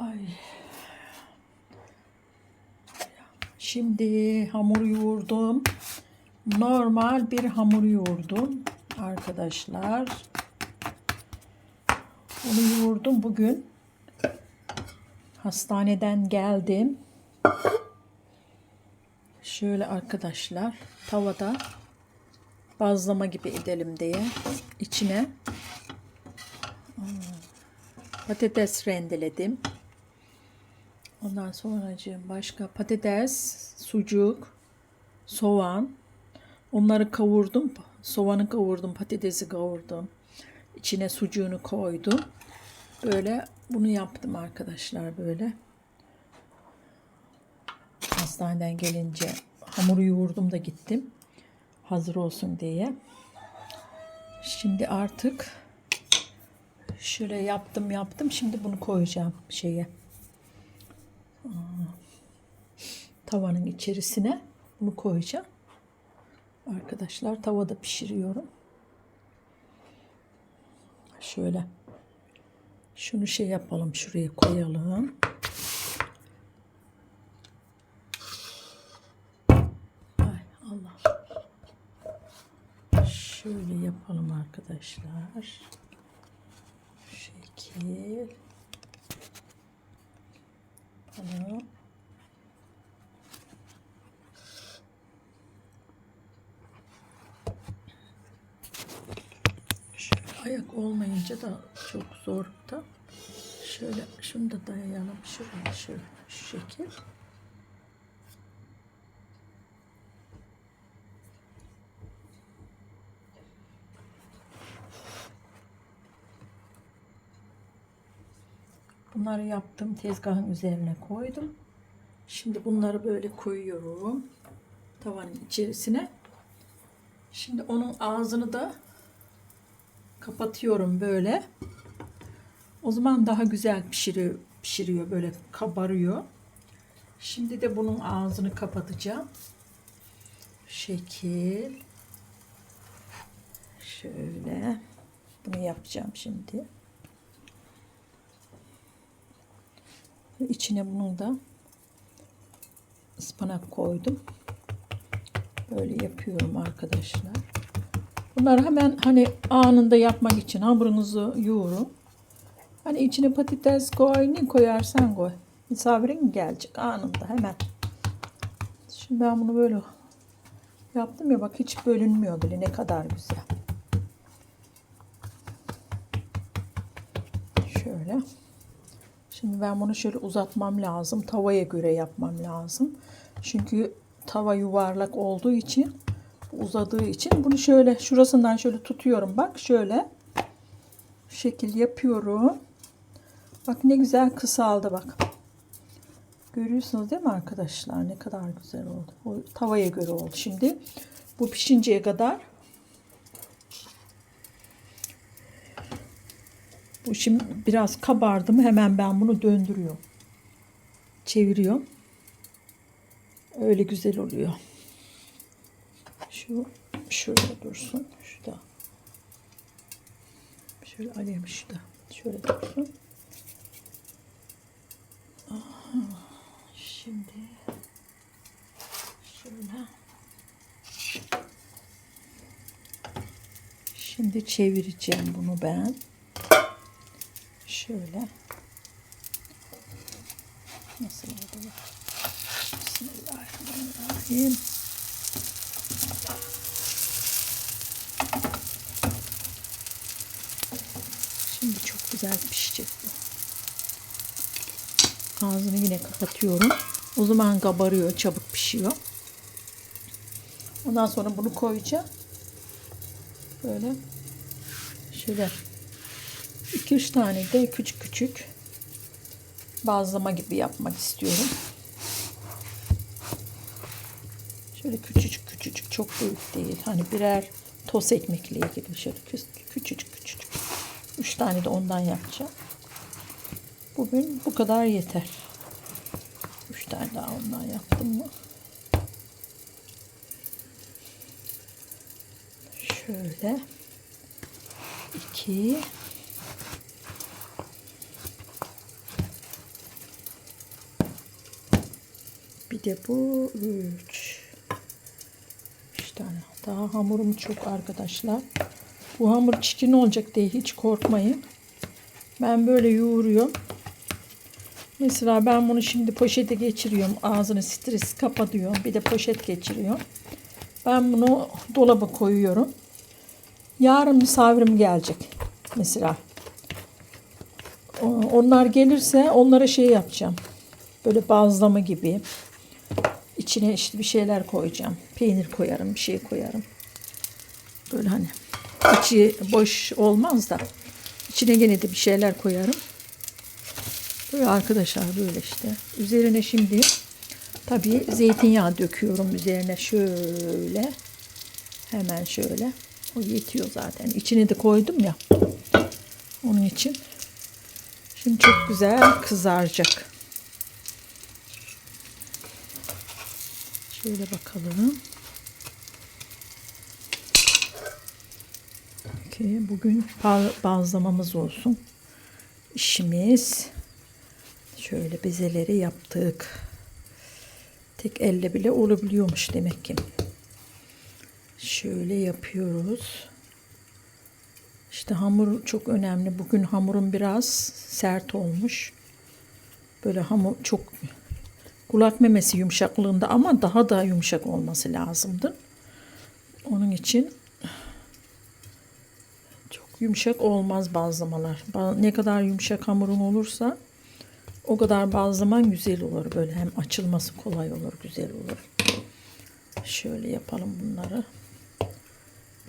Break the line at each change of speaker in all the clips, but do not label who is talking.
Ay. Şimdi hamur yoğurdum. Normal bir hamur yoğurdum arkadaşlar. Bunu yoğurdum bugün. Hastaneden geldim. Şöyle arkadaşlar tavada bazlama gibi edelim diye içine patates rendeledim. Ondan sonra başka patates, sucuk, soğan. Onları kavurdum. Soğanı kavurdum, patatesi kavurdum. İçine sucuğunu koydum. Böyle bunu yaptım arkadaşlar böyle. Hastaneden gelince hamuru yoğurdum da gittim. Hazır olsun diye. Şimdi artık şöyle yaptım yaptım. Şimdi bunu koyacağım şeye. Tavanın içerisine bunu koyacağım. Arkadaşlar tavada pişiriyorum. Şöyle şunu şey yapalım şuraya koyalım. Ay Allah. Şöyle yapalım arkadaşlar. Şekil. Yapalım. Şöyle ayak olmayınca da çok zor da. Şöyle şunu da dayayalım şuraya şöyle şu şekil. Bunları yaptım tezgahın üzerine koydum. Şimdi bunları böyle koyuyorum tavanın içerisine. Şimdi onun ağzını da kapatıyorum böyle. O zaman daha güzel pişiriyor, pişiriyor böyle kabarıyor. Şimdi de bunun ağzını kapatacağım. Şekil. Şöyle. Bunu yapacağım şimdi. İçine bunu da ıspanak koydum. Böyle yapıyorum arkadaşlar. Bunları hemen hani anında yapmak için hamurunuzu yoğurun. Hani içine patates koy, ne koyarsan koy. Misafirin gelecek anında hemen. Şimdi ben bunu böyle yaptım ya bak hiç bölünmüyor bile ne kadar güzel. Şöyle. Şimdi ben bunu şöyle uzatmam lazım. Tavaya göre yapmam lazım. Çünkü tava yuvarlak olduğu için uzadığı için bunu şöyle şurasından şöyle tutuyorum. Bak şöyle şekil yapıyorum. Bak ne güzel kısaldı bak. Görüyorsunuz değil mi arkadaşlar? Ne kadar güzel oldu. O tavaya göre oldu. Şimdi bu pişinceye kadar bu şimdi biraz kabardı mı hemen ben bunu döndürüyorum. Çeviriyorum. Öyle güzel oluyor. Şu şöyle dursun. Şu da. Şöyle alayım şu da. Şöyle dursun. Şimdi şöyle. Şimdi çevireceğim bunu ben. Şöyle. Nasıl oldu? Bismillahirrahmanirrahim. Şimdi çok güzel pişecek bu. Ağzını yine kapatıyorum. O zaman kabarıyor, çabuk pişiyor. Ondan sonra bunu koyacağım. Böyle şöyle 2-3 tane de küçük küçük bazlama gibi yapmak istiyorum. Şöyle küçücük küçücük çok büyük değil. Hani birer toz ekmekliği gibi şöyle küçücük küçücük. Üç tane de ondan yapacağım. Bugün bu kadar yeter. Üç tane daha ondan yaptım mı? Şöyle. iki De bu üç. Üç tane. Daha hamurum çok arkadaşlar. Bu hamur çirkin olacak diye hiç korkmayın. Ben böyle yoğuruyorum. Mesela ben bunu şimdi poşete geçiriyorum. Ağzını stres kapatıyorum. Bir de poşet geçiriyorum. Ben bunu dolaba koyuyorum. Yarın misafirim gelecek. Mesela. Onlar gelirse onlara şey yapacağım. Böyle bazlama gibi. İçine işte bir şeyler koyacağım. Peynir koyarım, bir şey koyarım. Böyle hani içi boş olmaz da içine gene de bir şeyler koyarım. Böyle arkadaşlar böyle işte. Üzerine şimdi tabii zeytinyağı döküyorum üzerine şöyle. Hemen şöyle. O yetiyor zaten. İçine de koydum ya. Onun için. Şimdi çok güzel kızaracak. Şöyle bakalım. Okey, bugün ba- bazlamamız olsun. İşimiz. Şöyle bezeleri yaptık. Tek elle bile olabiliyormuş demek ki. Şöyle yapıyoruz. İşte hamur çok önemli. Bugün hamurum biraz sert olmuş. Böyle hamur çok kulak memesi yumuşaklığında ama daha da yumuşak olması lazımdı. Onun için çok yumuşak olmaz bazlamalar. Ba- Ne kadar yumuşak hamurun olursa o kadar bazlaman güzel olur. Böyle hem açılması kolay olur, güzel olur. Şöyle yapalım bunları.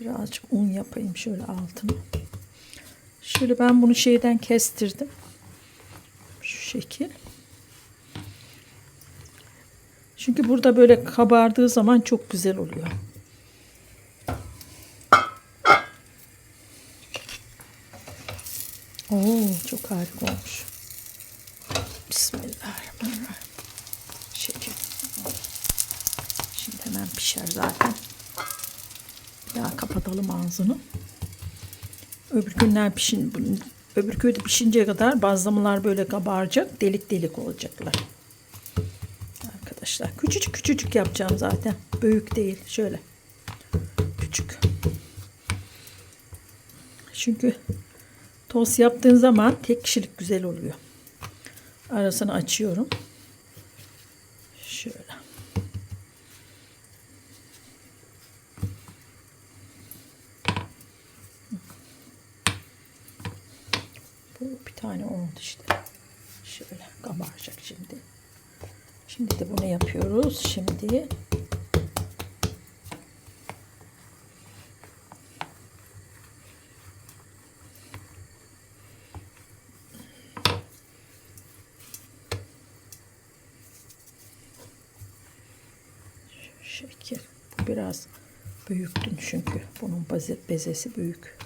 Birazcık un yapayım şöyle altına. Şöyle ben bunu şeyden kestirdim. Şu şekil. Çünkü burada böyle kabardığı zaman çok güzel oluyor. Oo, çok harika olmuş. Bismillahirrahmanirrahim. Şekil. Şimdi hemen pişer zaten. Bir daha kapatalım ağzını. Öbür günler pişin, öbür köyde pişinceye kadar bazlamalar böyle kabaracak, delik delik olacaklar. Arkadaşlar küçücük küçücük yapacağım zaten. Büyük değil, şöyle. Küçük. Çünkü tost yaptığın zaman tek kişilik güzel oluyor. Arasını açıyorum. Şöyle. Bu bir tane oldu işte. Şöyle kabaracak şimdi. Şimdi de bunu yapıyoruz. Şimdi şekil. Bu biraz büyüktün çünkü. Bunun beze, bezesi büyük.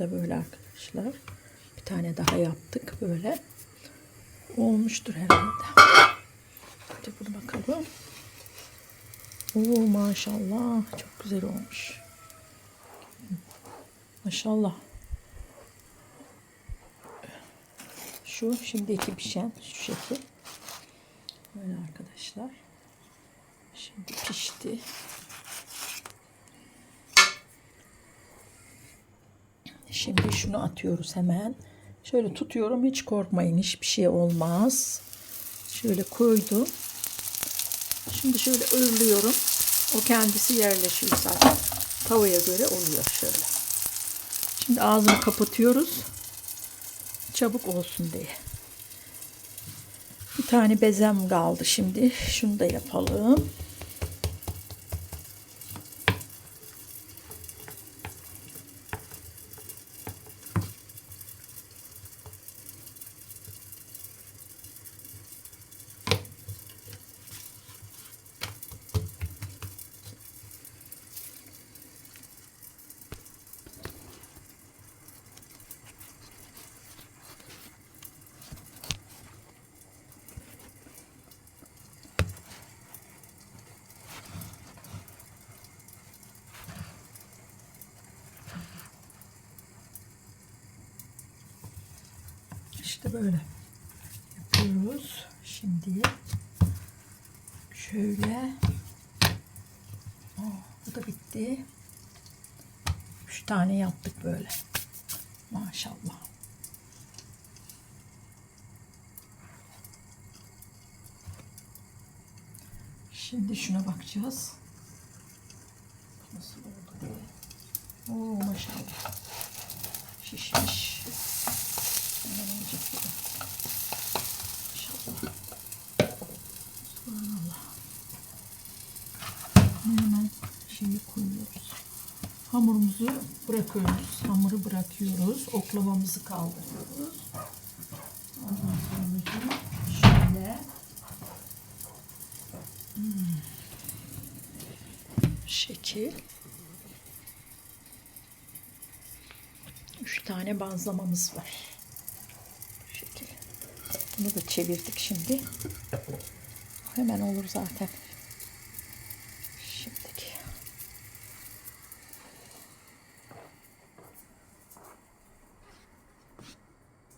Da böyle arkadaşlar. Bir tane daha yaptık böyle. Olmuştur herhalde. Hadi bunu bakalım. Oo maşallah çok güzel olmuş. Maşallah. Şu şimdiki pişen şu şekil. Böyle arkadaşlar. Şimdi pişti. Şimdi şunu atıyoruz hemen. Şöyle tutuyorum hiç korkmayın hiçbir şey olmaz. Şöyle koydum. Şimdi şöyle örülüyorum. O kendisi yerleşiyor zaten. Tavaya göre oluyor şöyle. Şimdi ağzını kapatıyoruz. Çabuk olsun diye. Bir tane bezem kaldı şimdi. Şunu da yapalım. İşte böyle yapıyoruz. Şimdi şöyle Oh, bu da bitti. Üç tane yaptık böyle. Maşallah. Şimdi şuna bakacağız. Nasıl oldu diye. Oo maşallah. Şişmiş. Olacak gibi. Hemen şeyi koyuyoruz. Hamurumuzu bırakıyoruz. Hamuru bırakıyoruz. Oklavamızı kaldırıyoruz. Ondan sonra şöyle Hmm. şekil üç tane bazlamamız var. Bunu da çevirdik şimdi. Hemen olur zaten.